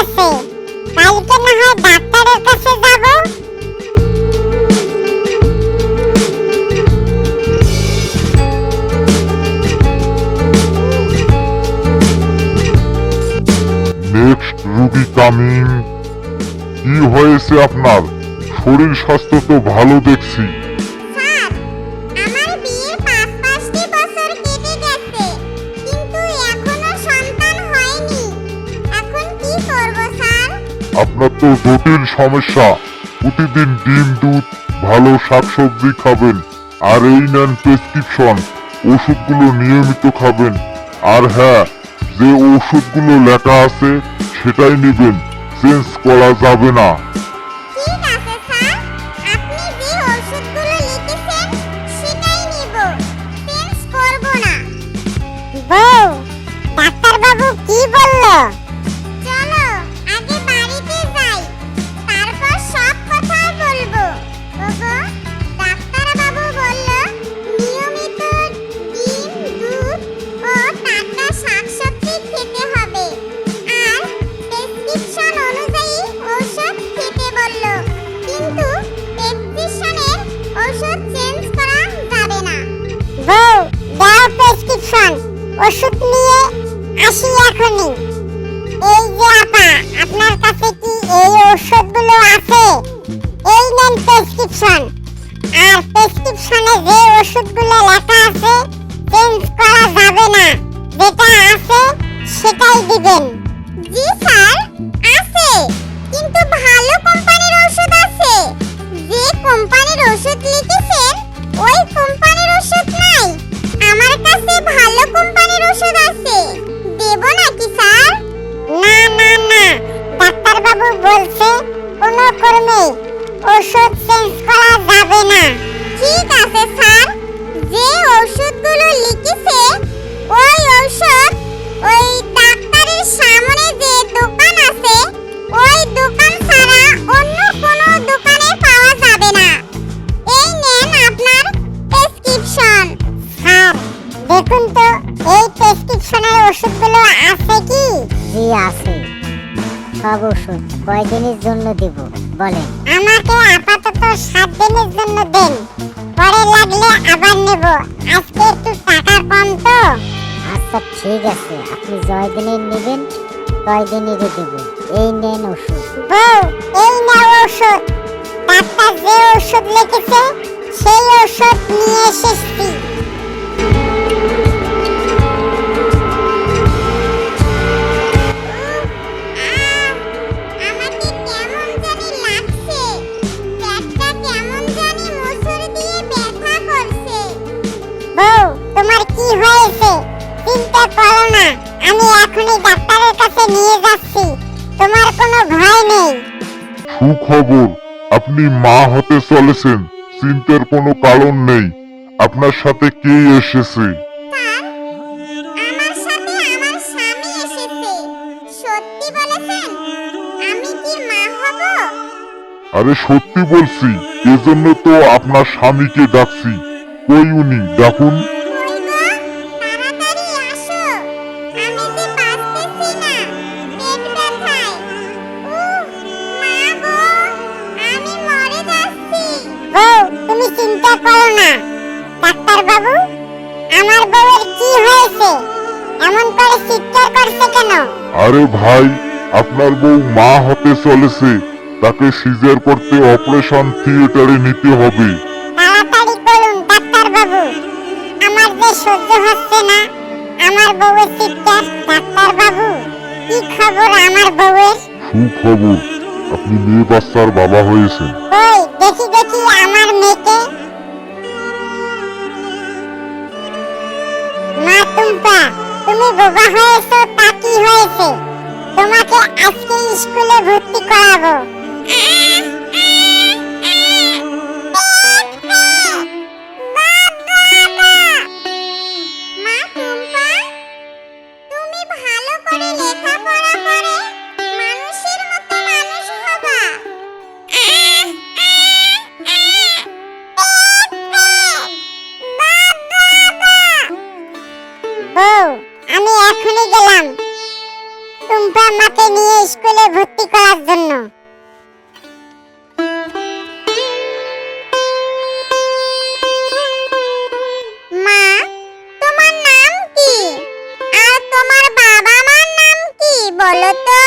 আছে কালকে না হয় ডাক্তারের কাছে যাব। নেক্সট কামিং কি হয়েছে আপনার? শরীর স্বাস্থ্য তো ভালো দেখছি। আপনার তো জটিল সমস্যা। প্রতিদিন ডিম, দুধ, ভালো শাকসবজি খাবেন। আর এই নেন প্রেসক্রিপশন, ওষুধগুলো নিয়মিত খাবেন। আর হ্যাঁ যে ওষুধগুলো লেখা আছে, সেটাই নেবেন। চেঞ্জ করা যাবে না। ওষুধ নিয়ে আসি এখনই। এই যে আপা, আপনার কাছে কি এই ওষুধগুলো আছে? এই নেন প্রেসক্রিপশন আর প্রেসক্রিপশনে যে ওষুধগুলো লেখা আছে চেঞ্জ করা যাবে না। যেটা আছে, সেটাই দিবেন। জি স্যার, আছে। কিন্তু ভালো আছে দেব নাকি স্যার? না না না ডাক্তার বাবু বলছে কোনো কর্মে ওষুধ চেঞ্জ করা যাবে না। ঠিক আছে স্যার যে ওষুধগুলো লিখেছে ওই ওষুধ ওই ডাক্তারের সামনে যে দোকান আছে ওই দোকান ছাড়া অন্য কোনো দোকানে পাওয়া যাবে না। এই নেন আপনার প্রেসক্রিপশন। স্যার দেখুন আছে সব ওষুধ কয়দিনের জন্য দেব বলেন। আমাকে আপাতত সাত দিনের জন্য দেন। পরে লাগলে আবার নেব। আজকে একটু টাকা কম তো। আচ্ছা ঠিক আছে। আপনি জয় দিনের নেবেন কয় দিনেরই দেব। এই নেন ওষুধ। বউ এই নাও ওষুধ। ডাক্তার যে ওষুধ লিখেছে সেই ওষুধ নিয়ে এসেছি। করো না আমি এখনই ডাক্তারের কাছে নিয়ে যাচ্ছি। তোমার কোনো ভয় নেই। সুখবর আপনি মা হতে চলেছেন। চিন্তার কোনো কারণ নেই। আপনার সাথে কে এসেছে? আরে সত্যি বলছি এজন্য তো আপনার স্বামীকে ডাকছি। কই উনি? ডাকুন। আরে ভাই আপনার বউ মা হতে চলেছে। তাকে সিজার করতে অপারেশন থিয়েটারে নিতে হবে। তাড়াতাড়ি করুন ডাক্তার বাবু আমার যে সহ্য হচ্ছে না আমার বউয়ের চিৎকার ডাক্তার বাবু কি খবর আমার বউয়ের? সুখবর আপনি মেয়ে বাচ্চার বাবা হয়েছেন। ওই দেখি দেখি আমার মেয়েকে। মা টুম্পা তুমি বোবা হয়েছো কি হয়েছে। তোমাকে আজকে স্কুলে ভর্তি করাবো। টুম্পা মাকে নিয়ে স্কুলে ভর্তি করার জন্য। মা কি? আর তোমার বাবা মার নাম কি বলো তো?